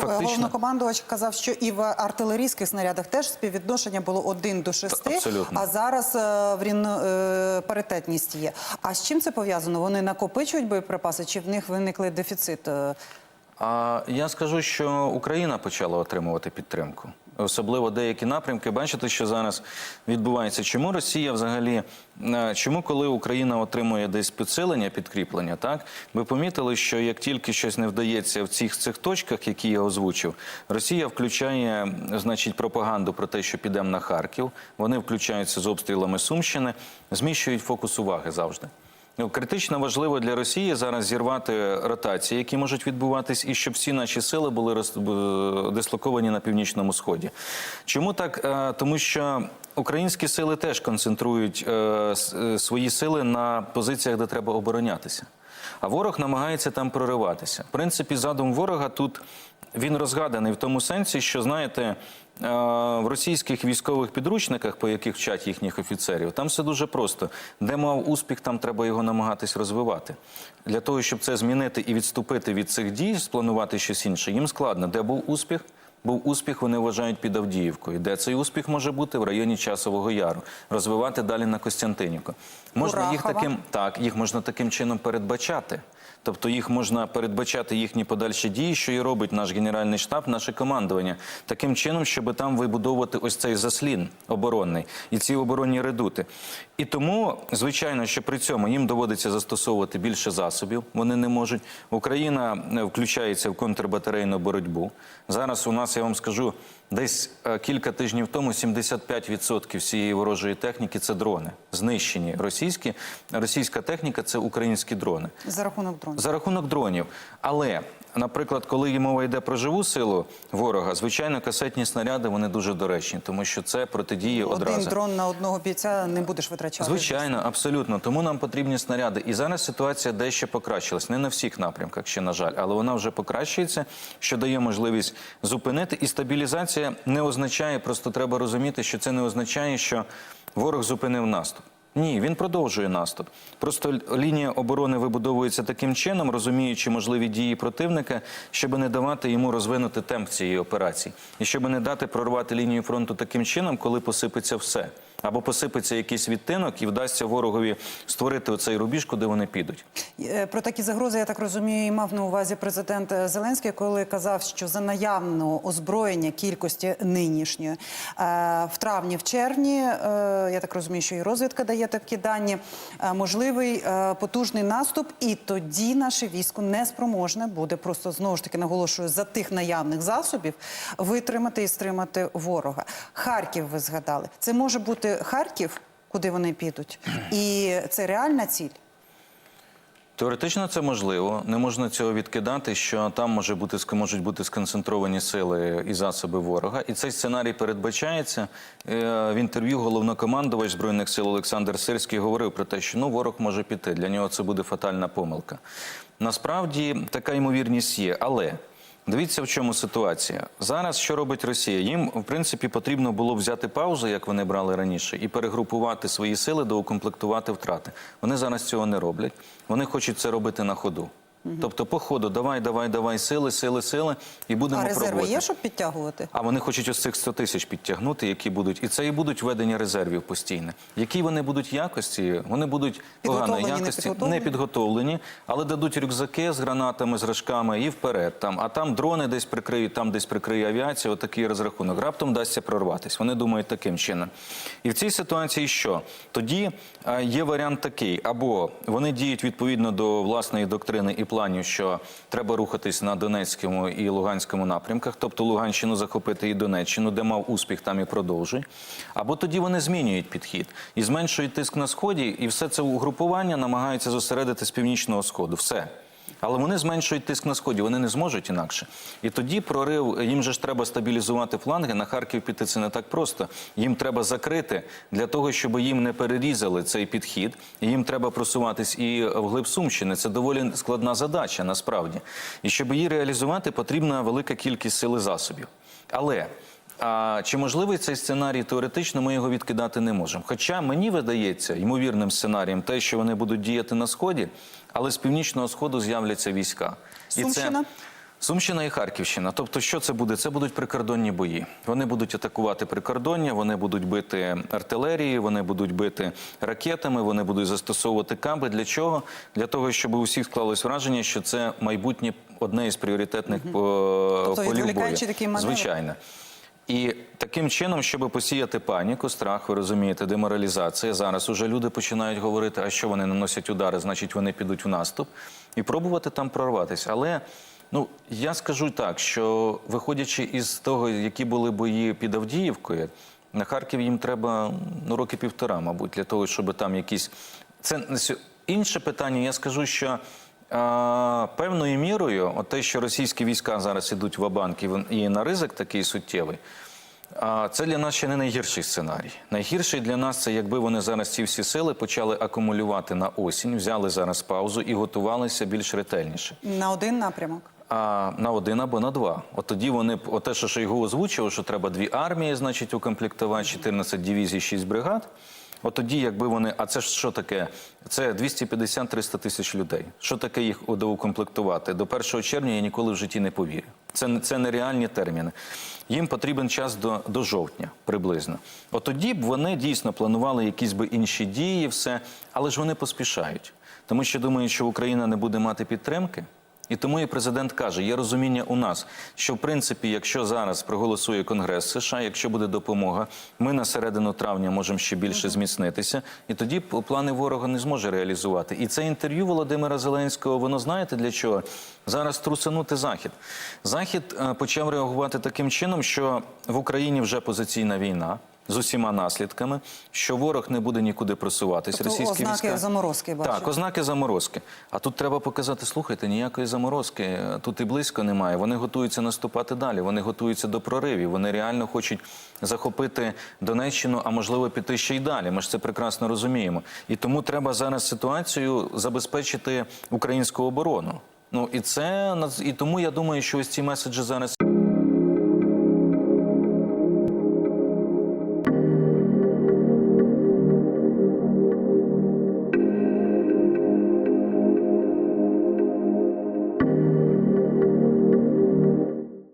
фактично головнокомандувач казав, що і в артилерійських снарядах теж співвідношення було 1 до 6, абсолютно. а зараз е, в рівно, е, паритетність є. А з чим це пов'язано? Вони накопичують боєприпаси, чи в них виникли дефіцит? е? А я скажу, що Україна почала отримувати підтримку. Особливо деякі напрямки. Бачите, що зараз відбувається. Чому Росія взагалі, е, чому коли Україна отримує десь підсилення, підкріплення, так ви помітили, що як тільки щось не вдається в цих цих точках, які я озвучив, Росія включає, значить, пропаганду про те, що підемо на Харків. Вони включаються з обстрілами Сумщини, зміщують фокус уваги завжди. Ну, Критично важливо для Росії зараз зірвати ротації, які можуть відбуватись, і щоб всі наші сили були дислоковані на північному сході. Чому так? Е, Тому що українські сили теж концентрують е, е, свої сили на позиціях, де треба оборонятися. А ворог намагається там прориватися. В принципі, задум ворога тут він розгаданий в тому сенсі, що знаєте. е, В російських військових підручниках, по яких вчать їхніх офіцерів, там все дуже просто. Де мав успіх, там треба його намагатись розвивати. Для того, щоб це змінити і відступити від цих дій, спланувати щось інше, їм складно. Де був успіх? Був успіх, вони вважають під Авдіївкою. Де цей успіх може бути в районі Часового Яру, розвивати далі на Костянтинівку. Можна їх таким так, їх можна таким чином передбачати. Тобто їх можна передбачати їхні подальші дії, що і робить наш генеральний штаб, наше командування, таким чином, щоб там вибудовувати ось цей заслін оборонний і ці оборонні редути. І тому, звичайно, що при цьому їм доводиться застосовувати більше засобів. Вони не можуть. Україна е, включається в контрбатарейну боротьбу. Зараз у нас я вам скажу. Десь е, кілька тижнів тому 75% всієї ворожої техніки це дрони, знищені російські. Російська техніка це українські дрони За рахунок дронів. за рахунок дронів. Але, наприклад, коли мова йде про живу силу ворога, звичайно, касетні снаряди вони дуже доречні, тому що це протидіє одразу. Один дрон на одного бійця не будеш витрачати. Звичайно, абсолютно. Тому нам потрібні снаряди. І зараз ситуація дещо покращилась. Не на всіх напрямках ще, на жаль, але вона вже покращується, що дає можливість зупинити. І стабілізація не означає, просто треба розуміти, що це не означає, що ворог зупинив наступ. Ні, він продовжує наступ. Просто лінія оборони вибудовується таким чином, розуміючи можливі дії противника, щоб не давати йому розвинути темп цієї операції, і щоб не дати прорвати лінію фронту таким чином, коли посипеться все. Або посипеться якийсь відтинок і вдасться ворогові створити оцей рубіж, куди вони підуть. Е, Про такі загрози, я так розумію, і мав на увазі президент е, Зеленський, коли казав, що за наявного озброєння кількості нинішньої е, в травні, в червні, я так розумію, що і розвідка дає такі дані, можливий потужний наступ, і тоді наше військо не спроможне буде просто знову ж таки наголошую за тих наявних засобів витримати і стримати ворога. Харків ви згадали. Це може бути Харків, куди вони підуть, і це реальна ціль. Теоретично це можливо. Не можна цього відкидати, що там може бути можуть бути сконцентровані сили і засоби ворога. І цей сценарій передбачається. Е, В інтерв'ю головнокомандувач збройних сил Олександр Сирський говорив про те, що ну ворог може піти. Для нього це буде фатальна помилка. Насправді така ймовірність є, але. Дивіться, в чому ситуація. Зараз що робить Росія? Їм, в принципі, потрібно було взяти паузу, як вони брали раніше, і перегрупувати свої сили, доукомплектувати втрати. Вони зараз цього не роблять. Вони хочуть це робити на ходу. Тобто, по ходу, давай, давай, давай, сили, сили, сили, і будемо пробувати. А резерви пробувати. є, щоб підтягувати? А вони хочуть ось цих 100 тисяч підтягнути, які будуть, і це і будуть введення резервів постійне. Які вони будуть якості? Вони будуть поганої не якості, підготовлені? не підготовлені, але дадуть рюкзаки з гранатами, з рожками і вперед. Там, а там дрони десь прикриють, там десь прикриє авіація. Отакий розрахунок. Раптом вдасться прорватися. Вони думають таким чином. І в цій ситуації що? Тоді е, є варіант такий: або вони діють відповідно до власної доктрини і планів, що треба рухатись на Донецькому і Луганському напрямках, тобто Луганщину захопити і Донеччину, де мав успіх, там і продовжуй. Або тоді вони змінюють підхід і зменшують тиск на сході, і все це угрупування намагаються зосередити з північного сходу. Все. Але вони зменшують тиск на сході, вони не зможуть інакше. І тоді прорив, їм же ж треба стабілізувати фланги. На Харків піти це не так просто. Їм треба закрити для того, щоб їм не перерізали цей підхід. Їм треба просуватись і вглиб Сумщини. Це доволі складна задача насправді. І щоб її реалізувати, потрібна велика кількість сили засобів. Але а чи можливий цей сценарій теоретично? Ми його відкидати не можемо. Хоча мені видається ймовірним сценарієм те, що вони будуть діяти на сході, але з північного сходу з'являться війська. Сумщина? Сумщина і Харківщина. Тобто, що це буде? Це будуть прикордонні бої. Вони будуть атакувати прикордоння, вони будуть бити артилерією, вони будуть бити ракетами, вони будуть застосовувати камби. Для чого? Для того, щоб у всіх склалось враження, що це майбутнє одне із пріоритетних по- Тобто полів бою. Звичайно. І таким чином, щоб посіяти паніку, страх, ви розумієте, деморалізація. Зараз уже люди починають говорити, а що вони наносять удари, значить вони підуть в наступ і пробувати там прорватися. Але ну я скажу так, що виходячи із того, які були бої під Авдіївкою, на Харків їм треба ну, роки півтора, мабуть, для того, щоб там якісь це інше питання. Я скажу, що. Певною мірою, от те, що російські війська зараз ідуть в Абанк і, на ризик такий суттєвий, а, це для нас ще не найгірший сценарій. Найгірший для нас це якби вони зараз ці всі сили почали акумулювати на осінь, взяли зараз паузу і готувалися більш ретельніше. На один напрямок. А на один або на два. От тоді вони от те, що Шойгу озвучив, що треба дві армії, значить, укомплектувати 14 дивізій, 6 бригад. От тоді, якби вони, а це ж що таке? Це 250-300 тисяч людей. Що таке їх доукомплектувати? До 1 червня я ніколи в житті не повірю. Це, це нереальні терміни. Їм потрібен час до, до жовтня приблизно. От тоді б вони дійсно планували якісь би інші дії, все, але ж вони поспішають. Тому що думають, що Україна не буде мати підтримки. І тому і президент каже: є розуміння у нас, що в принципі, якщо зараз проголосує Конгрес США, якщо буде допомога, ми на середину травня можемо ще більше зміцнитися, і тоді плани ворога не зможе реалізувати. І це інтерв'ю Володимира Зеленського, воно знаєте для чого? Зараз трусанути захід. Захід е, почав реагувати таким чином, що в Україні вже позиційна війна. З усіма наслідками, що ворог не буде нікуди просуватись. Тобто Російські ознаки війська заморозки бачу. Так, ознаки заморозки. А тут треба показати: слухайте, ніякої заморозки тут і близько немає. Вони готуються наступати далі. Вони готуються до проривів. Вони реально хочуть захопити Донеччину, а можливо піти ще й далі. Ми ж це прекрасно розуміємо. І тому треба зараз ситуацію забезпечити українську оборону. Ну і це і тому я думаю, що ось ці меседжі зараз.